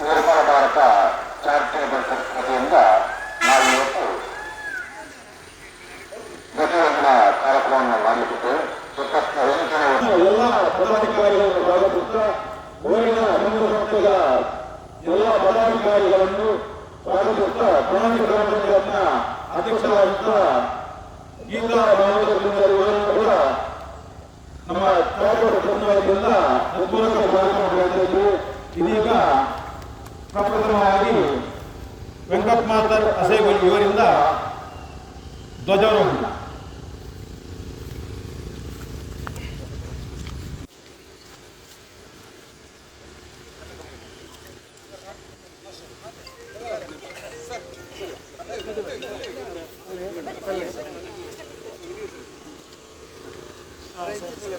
ನಿರ್ಮಲ Bharat charitable trust ವತಿಯಿಂದ ನಾವು ಇವತ್ತು ಧ್ವಜವಂದನ ಕಾರ್ಯಕ್ರಮವನ್ನು ಮಾಡಿಬಿಟ್ಟು ಎಂಟನೇ ಎಲ್ಲ ಪದಾಧಿಕಾರಿಗಳನ್ನು ಸ್ವಾಗತಿಸುತ್ತಾ ಊರಿನ ಹಿಂದೂ ಸಂಸ್ಥೆಗಳ ಎಲ್ಲ ಪದಾಧಿಕಾರಿಗಳನ್ನು ಸ್ವಾಗತಿಸುತ್ತಾ ಸಮಾರಂಭವನ್ನ ಅಧ್ಯಕ್ಷರಾಗಿದ್ದ ಗೀತಾ ಕೂಡ ನಮ್ಮ ಇದೀಗ ಪ್ರಪ್ರಥಮವಾಗಿ ವೆಂಕಟ್ ಮಾತರ್ ಅಸೇಗುಲ್ ಇವರಿಂದ ಧ್ವಜಾರೋಹಣ.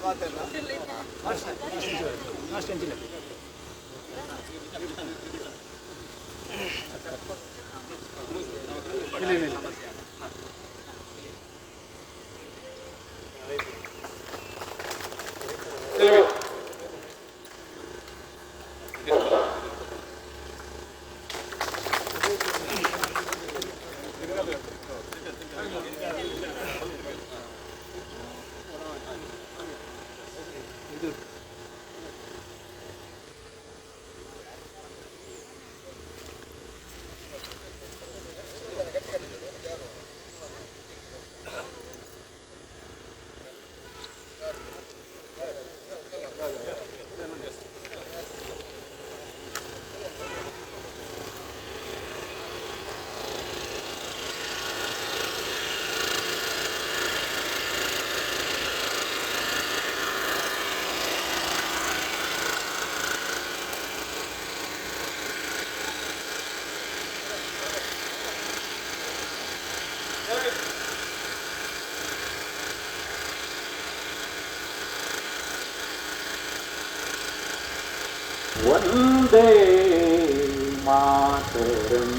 Vaterna. Kaç? Kaç? Kaç? Kaç? Vande Mataram.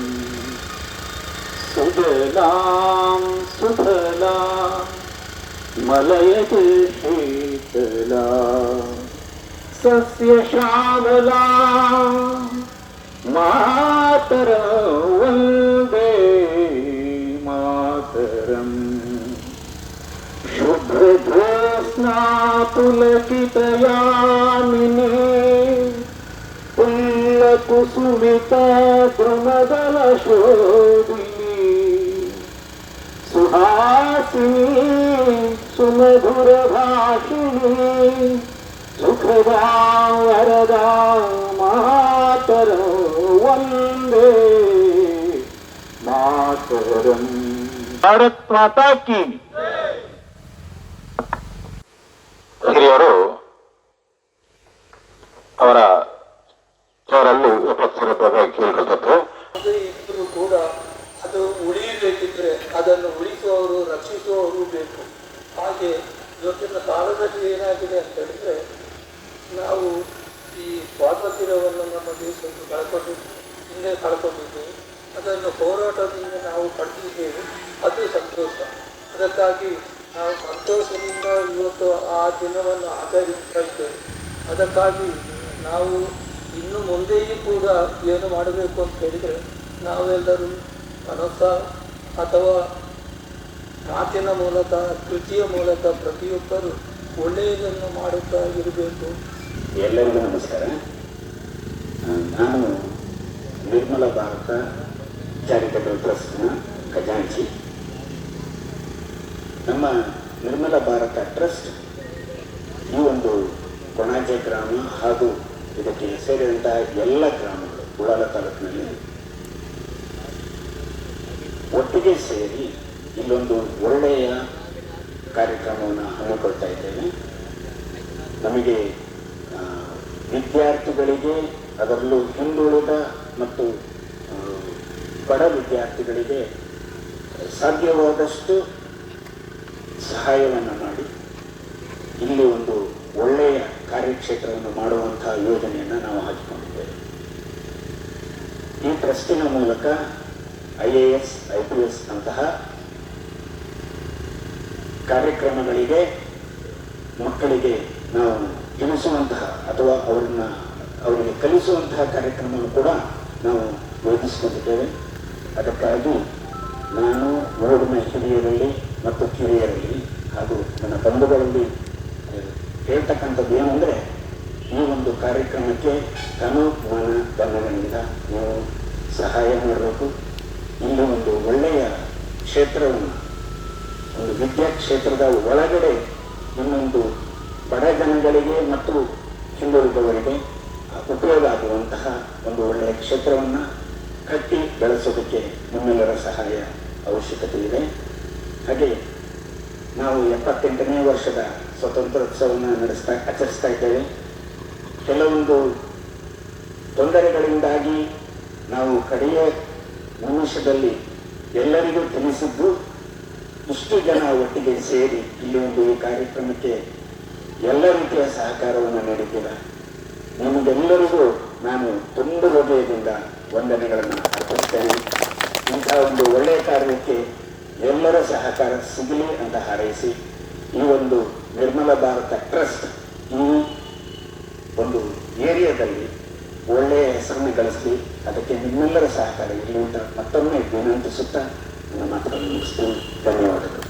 सुजलां सुफला मलयति शीतला सस्यश्यामला मातर वन्दे मातरम्। शुभ्रज्योत्स्ना द्रुमदलशोभिनी सुहासिनी सुमधुरभाषिणी सुखदा वरदा मातर वन्दे मातरम् भारत माता की ಸ್ವಾತಂತ್ರ್ಯವನ್ನು ನಮ್ಮ ದೇಶಕ್ಕೆ ಕಳ್ಕೊಂಡು ಹಿಂದೆ ಕಳ್ಕೊಂಡಿದ್ದೇವೆ. ಅದನ್ನು ಹೋರಾಟದಿಂದ ನಾವು ಪಡೆದಿದ್ದೇವೆ ಅದು ಸಂತೋಷ. ಅದಕ್ಕಾಗಿ ನಾವು ಸಂತೋಷದಿಂದ ಇವತ್ತು ಆ ದಿನವನ್ನು ಆಚರಿಸ್ತಾ ಇದ್ದೇವೆ. ಅದಕ್ಕಾಗಿ ನಾವು ಇನ್ನು ಮುಂದೆಯೂ ಕೂಡ ಏನು ಮಾಡಬೇಕು ಅಂತ ಹೇಳಿದರೆ ನಾವೆಲ್ಲರೂ ಮನಸ್ಸ ಅಥವಾ ಮಾತಿನ ಮೂಲಕ, ಕೃತಿಯ ಮೂಲಕ ಪ್ರತಿಯೊಬ್ಬರು ಒಳ್ಳೆಯದನ್ನು ಮಾಡುತ್ತಾ ಇರಬೇಕು. ಎಲ್ಲರಿಗೂ ನಮಸ್ಕಾರ. ನಾನು ನಿರ್ಮಲ ಭಾರತ ಚಾರಿಟಬಲ್ ಟ್ರಸ್ಟ್ನ ಖಜಾಂಚಿ. ನಮ್ಮ ನಿರ್ಮಲ ಭಾರತ ಟ್ರಸ್ಟ್ ಈ ಒಂದು ಕೊಣಾಜೆ ಗ್ರಾಮ ಹಾಗೂ ಇದಕ್ಕೆ ಸೇರಿದಂತಹ ಎಲ್ಲ ಗ್ರಾಮಗಳು ಉಳಾಲ ತಾಲೂಕಿನಲ್ಲಿ ಒಟ್ಟಿಗೆ ಸೇರಿ ಇಲ್ಲೊಂದು ಒಳ್ಳೆಯ ಕಾರ್ಯಕ್ರಮವನ್ನು ಹಮ್ಮಿಕೊಳ್ತಾ ಇದ್ದೇವೆ ನಮಗೆ ವಿದ್ಯಾರ್ಥಿಗಳಿಗೆ ಅದರಲ್ಲೂ ಹಿಂದುಳಿದ ಮತ್ತು ಬಡ ವಿದ್ಯಾರ್ಥಿಗಳಿಗೆ ಸಾಧ್ಯವಾದಷ್ಟು ಸಹಾಯವನ್ನು ಮಾಡಿ, ಇಲ್ಲಿ ಒಂದು ಒಳ್ಳೆಯ ಕಾರ್ಯಕ್ಷೇತ್ರವನ್ನು ಮಾಡುವಂತಹ ಯೋಜನೆಯನ್ನು ನಾವು ಹಾಕಿಕೊಂಡಿದ್ದೇವೆ. ಈ ಟ್ರಸ್ಟಿನ ಮೂಲಕ I A S, I P S ಅಂತಹ ಕಾರ್ಯಕ್ರಮಗಳಿಗೆ ಮಕ್ಕಳಿಗೆ ನಾವು ತಿಳಿಸುವಂತಹ ಅಥವಾ ಅವರನ್ನ ಅವರಿಗೆ ಕಲಿಸುವಂತಹ ಕಾರ್ಯಕ್ರಮವನ್ನು ಕೂಡ ನಾವು ಯೋಜಿಸಿಕೊಂಡಿದ್ದೇವೆ ಅದಕ್ಕಾಗಿ ನಾನು ಓಡಿನ ಹಿರಿಯರಲ್ಲಿ ಮತ್ತು ಕಿರಿಯರಲ್ಲಿ ಹಾಗೂ ನನ್ನ ಬಂಧುಗಳಲ್ಲಿ ಹೇಳ್ತಕ್ಕಂಥದ್ದು ಏನಂದರೆ, ಈ ಒಂದು ಕಾರ್ಯಕ್ರಮಕ್ಕೆ ತನು ಮನ ಧನಗಳಿಂದ ನೀವು ಸಹಾಯ ಮಾಡಬೇಕು. ಇಲ್ಲಿ ಒಂದು ಒಳ್ಳೆಯ ಕ್ಷೇತ್ರವನ್ನು, ಒಂದು ವಿದ್ಯಾ ಕ್ಷೇತ್ರದ ಒಳಗಡೆ ಇನ್ನೊಂದು ಬಡ ಜನಗಳಿಗೆ ಮತ್ತು ಹಿಂದುಳಿದವರಿಗೆ ಉಪಯೋಗ ಆಗುವಂತಹ ಒಂದು ಒಳ್ಳೆಯ ಕ್ಷೇತ್ರವನ್ನು ಕಟ್ಟಿ ಬೆಳೆಸೋದಕ್ಕೆ ನಿಮ್ಮೆಲ್ಲರ ಸಹಾಯ ಅವಶ್ಯಕತೆ ಇದೆ. ಹಾಗೆ ನಾವು ಎಪ್ಪತ್ತೆಂಟನೇ ವರ್ಷದ ಸ್ವಾತಂತ್ರ್ಯೋತ್ಸವವನ್ನು ನಡೆಸ್ತಾ ಆಚರಿಸ್ತಾ ಇದ್ದೇವೆ. ಕೆಲವೊಂದು ತೊಂದರೆಗಳಿಂದಾಗಿ ನಾವು ಕಡೆಯ ನಿಮಿಷದಲ್ಲಿ ಎಲ್ಲರಿಗೂ ತಿಳಿಸಿದ್ದು, ಇಷ್ಟು ಜನ ಒಟ್ಟಿಗೆ ಸೇರಿ ಇಲ್ಲಿ ಒಂದು ಈ ಕಾರ್ಯಕ್ರಮಕ್ಕೆ ಎಲ್ಲ ರೀತಿಯ ಸಹಕಾರವನ್ನು ನೀಡಿದ್ದೀರ? ನಿಮಗೆಲ್ಲರಿಗೂ ನಾನು ತುಂಬ ಹೃದಯದಿಂದ ವಂದನೆಗಳನ್ನು ಅರ್ಪಿಸ್ತೇನೆ ಇಂಥ ಒಂದು ಒಳ್ಳೆಯ ಕಾರ್ಯಕ್ಕೆ ಎಲ್ಲರ ಸಹಕಾರ ಸಿಗಲಿ ಅಂತ ಹಾರೈಸಿ, ಈ ಒಂದು ನಿರ್ಮಲ ಭಾರತ ಟ್ರಸ್ಟ್ ಈ ಒಂದು ಏರಿಯಾದಲ್ಲಿ ಒಳ್ಳೆಯ ಹೆಸರನ್ನು ಗಳಿಸಲಿ. ಅದಕ್ಕೆ ನಿಮ್ಮೆಲ್ಲರ ಸಹಕಾರ ಇರಲಿ ಅಂತ ಮತ್ತೊಮ್ಮೆ ವಿನಂತಿಸುತ್ತಾ ನನ್ನ ಮಾತನ್ನು ಮುಗಿಸ್ತೀನಿ. ಧನ್ಯವಾದಗಳು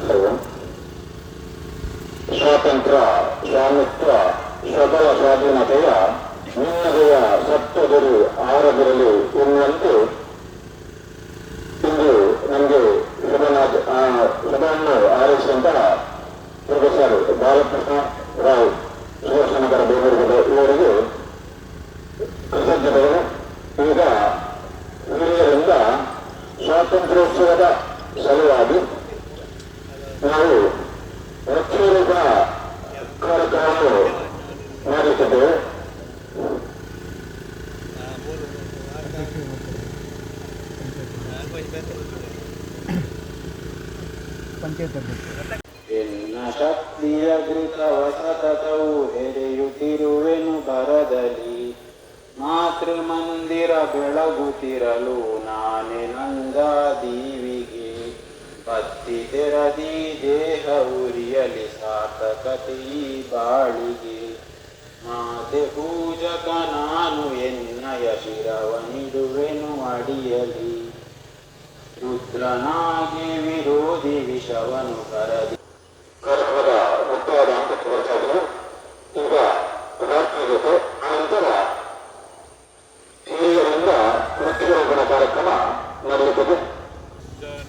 ಹಲೋ ಸ್ವಾತಂತ್ರ್ಯ ಸ್ವಾಮಿತ್ವ ಸಬಲ ಸ್ವಾಧೀನತೆಯ ನಿನ್ನದೆಯ ಸಪ್ತಗುರು ಆರದಿರಲಿ ಎನ್ನುವಂತೆ ಇಂದು ನಮಗೆ ಶುಭನಾಥ್ ಸಭೆಯನ್ನು ಆರೈಸಿದಂತಹ ಪ್ರೊಫೆಸರ್ ಬಾಲಕೃಷ್ಣ ರಾವ್ ಸುದರ್ಶನಗರ ಬೆಂಗಳೂರು ಇವರಿಗೆ ಕೃತಜ್ಞತೆಗಳು. ಈಗ ಹಿರಿಯರಿಂದ ಸ್ವಾತಂತ್ರ್ಯೋತ್ಸವದ ಸಲುವಾಗಿ ನಾವು ವೃಕ್ಷರೂಪ ಬತ್ತಿ ತೆರದಿ ದೇಹ ಉರಿಯಲಿ ಸಾತಕತಿ ಈ ಬಾಳಿಗೆ. ಮಾತೆ ಪೂಜಕ ನಾನು ಎನ್ನಯ ಶಿರವನಿಡುವೆನು ಅಡಿಯಲಿ ರುದ್ರನಾಗಿ ವಿರೋಧಿ ವಿಷವನು ಕರದಿ. ಕರ್ಮದ ಮುಖ್ಯವಾದ ಹಂತಕ್ಕೆ ಈಗ ರಾಷ್ಟ್ರಗೀತೆ ಅನಂತರ ಹಿರಿಯರಿಂದ ವೃಕ್ಷಾರೋಪಣ ಕಾರ್ಯಕ್ರಮ ನಡೆಯುತ್ತದೆ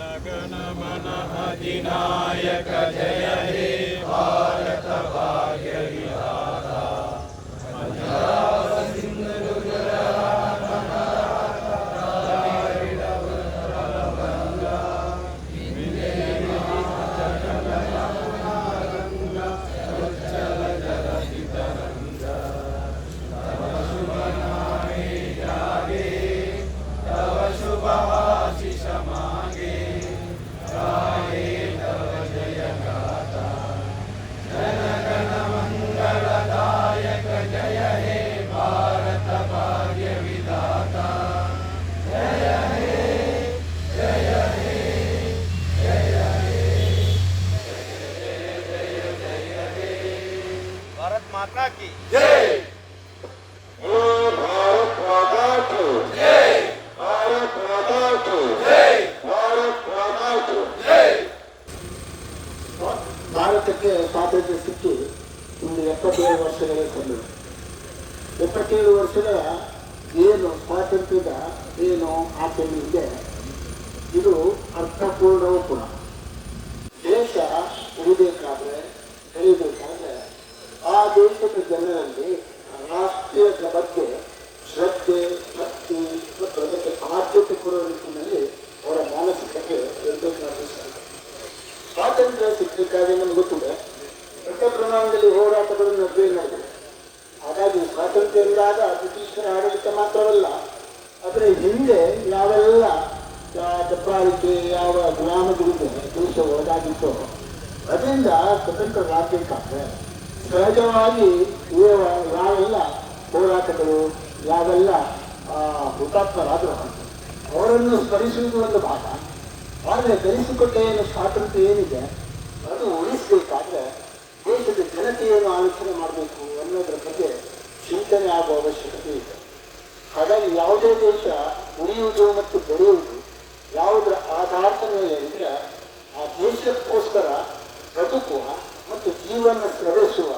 गण मन अधिनायक जय हे भारत माता की जय ದಬ್ಬಾಳಿಕೆ ಯಾವ ಗುಲಾಮಗಳಿಗೆ ದೇಶ ಒಳಗಾಗಿತ್ತು, ಅದರಿಂದ ಸ್ವತಂತ್ರರಾಗಬೇಕಾದ್ರೆ ಸಹಜವಾಗಿ ಇವ- ಯಾವೆಲ್ಲ ಹೋರಾಟಗಳು, ಯಾವೆಲ್ಲ ಹುತಾತ್ಮರಾದರು ಅವರನ್ನು ಸ್ಮರಿಸುವುದು ಒಂದು ಭಾಗ. ಆದರೆ ಧರಿಸಿಕೊಟ್ಟ ಏನು ಸ್ವಾತಂತ್ರ್ಯ ಏನಿದೆ, ಅದು ಉಳಿಸಬೇಕಾದ್ರೆ ದೇಶದ ಜನತೆಯನ್ನು ಆಲೋಚನೆ ಮಾಡಬೇಕು ಅನ್ನೋದ್ರ ಬಗ್ಗೆ ಚಿಂತನೆ ಆಗುವ ಅವಶ್ಯಕತೆ ಇದೆ. ಹಾಗಾಗಿ ಯಾವುದೇ ದೇಶ ಉಳಿಯುವುದು ಮತ್ತು ಬೆಳೆಯುವುದು ಯಾವುದರ ಇದ್ರೆ ಆ ದೇಶಕ್ಕೋಸ್ಕರ ಬದುಕುವ ಮತ್ತು ಜೀವನ ಸ್ರವಿಸುವ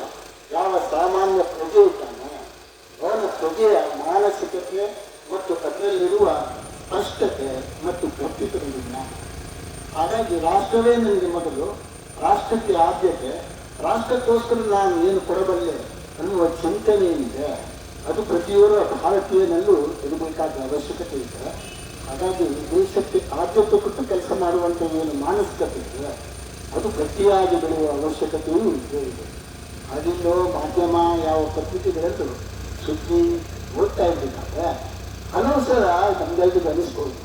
ಯಾವ ಸಾಮಾನ್ಯ ಪ್ರಜೆ ಇದ್ದಾನೆ, ಅವನ ಪ್ರಜೆಯ ಮಾನಸಿಕತೆ ಮತ್ತು ಅದರಲ್ಲಿರುವ ಸ್ಪಷ್ಟತೆ ಮತ್ತು ಗಟ್ಟಿತನದಿಂದ. ಹಾಗಾಗಿ ರಾಷ್ಟ್ರವೇ ನನಗೆ ಮೊದಲು ರಾಷ್ಟ್ರಕ್ಕೆ ಆದ್ಯತೆ, ರಾಷ್ಟ್ರಕ್ಕೋಸ್ಕರ ನಾನು ಏನು ಕೊಡಬಲ್ಲೆ ಅನ್ನುವ ಚಿಂತನೆ ಏನಿದೆ ಅದು ಪ್ರತಿಯೊಬ್ಬರ ಭಾರತೀಯನಲ್ಲೂ ಇರಬೇಕಾದ ಅವಶ್ಯಕತೆ ಇದೆ. ಹಾಗಾಗಿ ದೇಶಕ್ಕೆ ಆದ್ಯತೆ ಕೊಟ್ಟು ಕೆಲಸ ಮಾಡುವಂಥ ಏನು ಮಾನಸಿಕತೆ ಇದೆ. ಅದು ಗಟ್ಟಿಯಾಗಿ ಬೆಳೆಯುವ ಅವಶ್ಯಕತೆಯೂ ಇದೆ. ಇದೆ ಅದಿಲ್ಲೋ ಮಾಧ್ಯಮ ಯಾವ ಪತ್ರಿಕೆಗಳಲ್ಲೂ ಸುದ್ದಿ ಓದ್ತಾ ಇದ್ದಾಗ ಅನವಸರ ನಮ್ದಾಗಿ ಅನಿಸ್ಬೋದು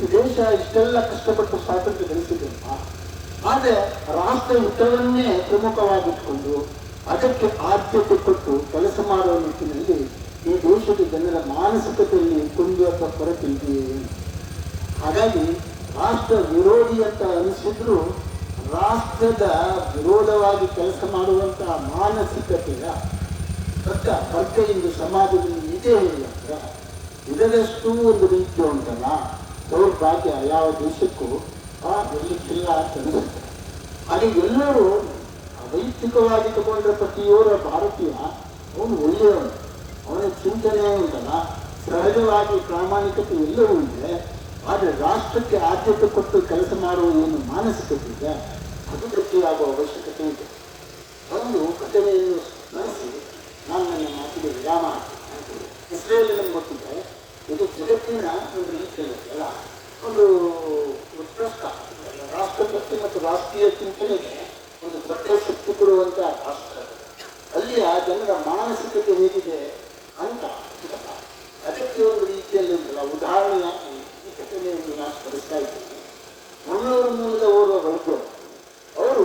ಈ ದೇಶ ಇಷ್ಟೆಲ್ಲ ಕಷ್ಟಪಟ್ಟು ಸ್ವಾತಂತ್ರ್ಯ ಗಳಿಸಿದೆಯಪ್ಪ. ಆದರೆ ರಾಷ್ಟ್ರ ಹಿತವನ್ನೇ ಪ್ರಮುಖವಾಗಿಟ್ಕೊಂಡು ಅದಕ್ಕೆ ಆದ್ಯತೆ ಕೊಟ್ಟು ಕೆಲಸ ಮಾಡುವ ನಿಟ್ಟಿನಲ್ಲಿ ಈ ದೇಶದ ಜನರ ಮಾನಸಿಕತೆಯಲ್ಲಿ ಕುಂದುವ ಕೊರತೆ ಇದೆಯೇ ಹಾಗಾಗಿ ರಾಷ್ಟ್ರ ವಿರೋಧಿ ಅಂತ ಅನಿಸಿದ್ರು ರಾಷ್ಟ್ರದ ವಿರೋಧವಾಗಿ ಕೆಲಸ ಮಾಡುವಂತಹ ಮಾನಸಿಕತೆಯ ವರ್ಗ ವರ್ಗ ಇಂದು ಸಮಾಜದಲ್ಲಿ ಇದೆ ಇಲ್ಲ ಇದರಷ್ಟು ಒಂದು ರೀತಿ ಉಂಟಲ್ಲ? ದೌರ್ಭಾಗ್ಯ ಯಾವ ದೇಶಕ್ಕೂ ಆ ದೇಶಕ್ಕಿಲ್ಲ ಅಂತ ಅನಿಸುತ್ತೆ. ಹಾಗೆ ಎಲ್ಲರೂ ವೈಯಕ್ತಿಕವಾಗಿ ತಗೊಂಡ್ರೆ ಪ್ರತಿಯೋರ ಭಾರತೀಯ ಅವನು ಒಳ್ಳೆಯವನು. ಅವನ ಚಿಂತನೆ ಉಂಟಲ್ಲ ಸಹಜವಾಗಿ ಪ್ರಾಮಾಣಿಕತೆ ಎಲ್ಲವೂ ಇದೆ ಆದರೆ ರಾಷ್ಟ್ರಕ್ಕೆ ಆದ್ಯತೆ ಕೊಟ್ಟು ಕೆಲಸ ಮಾಡುವ ಏನು ಮಾನಸಿಕತೆ ಇದೆ ಅದು ಗಟ್ಟಿಯಾಗುವ ಅವಶ್ಯಕತೆ ಇದೆ. ಒಂದು ಘಟನೆಯನ್ನು ಸ್ಮರಿಸಿ, ನಾನು ನನ್ನ ಮಾತಿಗೆ ವಿರಾಮ ಇಸ್ರೇಲಿ ನಮ್ಗೆ ಗೊತ್ತಿದೆ, ಇದು ಜಗತ್ತಿನ ಒಂದು ಅಲ್ಲ ಒಂದು ಉತ್ಕೃಷ್ಟ ರಾಷ್ಟ್ರಭಕ್ತಿ ಮತ್ತು ರಾಷ್ಟ್ರೀಯ ಚಿಂತನೆಗೆ ಒಂದು ದೊಡ್ಡ ಶಕ್ತಿ ಕೊಡುವಂತಹ ರಾಷ್ಟ್ರ. ಅಲ್ಲಿಯ ಜನರ ಮಾನಸಿಕತೆ ಹೇಗಿದೆ ಅಂತ ಇದಲ್ಲ. ಅದಕ್ಕೆ ಒಂದು ರೀತಿಯಲ್ಲಿ ಉಂಟಲ್ಲ ಉದಾಹರಣೆಯಾಗಿ ಈ ಘಟನೆಯನ್ನು ನಾನು ಸ್ಮರಿಸ್ತಾ ಇದ್ದೀನಿ ಮಂಗಳೂರು ಮೂಲದ ಓರ್ವ ವೈದ್ಯರು ಅವರು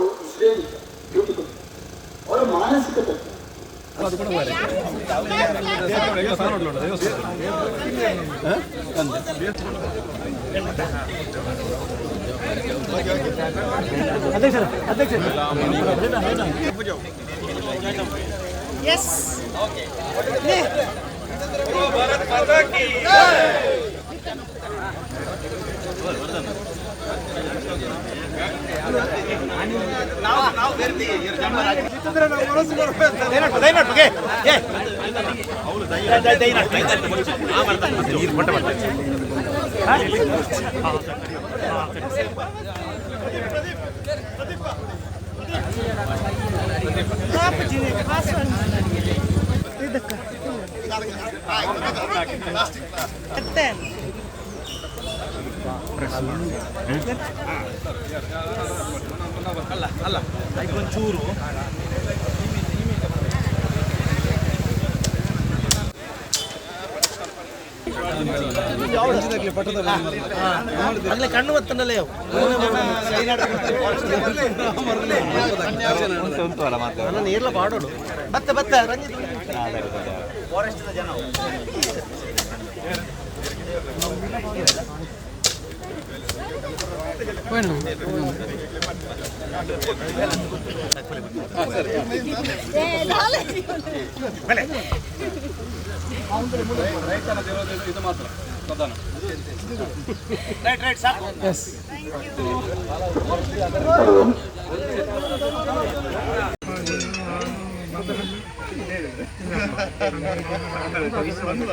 What happened to you? ಅವರ ಮಾನಸಿಕತೆ ಆಗ್ಲೇ ಕಣ್ಣು ನನ್ನ ನೀರ್ಲ ಪಾಡೋಡು ಬತ್ತ ಬತ್ತ ರಂಜಿತ್. ಫಾರೆಸ್ಟ್ ಜನ ಅವು. ರೈಟ್ ರೈಟ್ ಸಾಕು ただいま。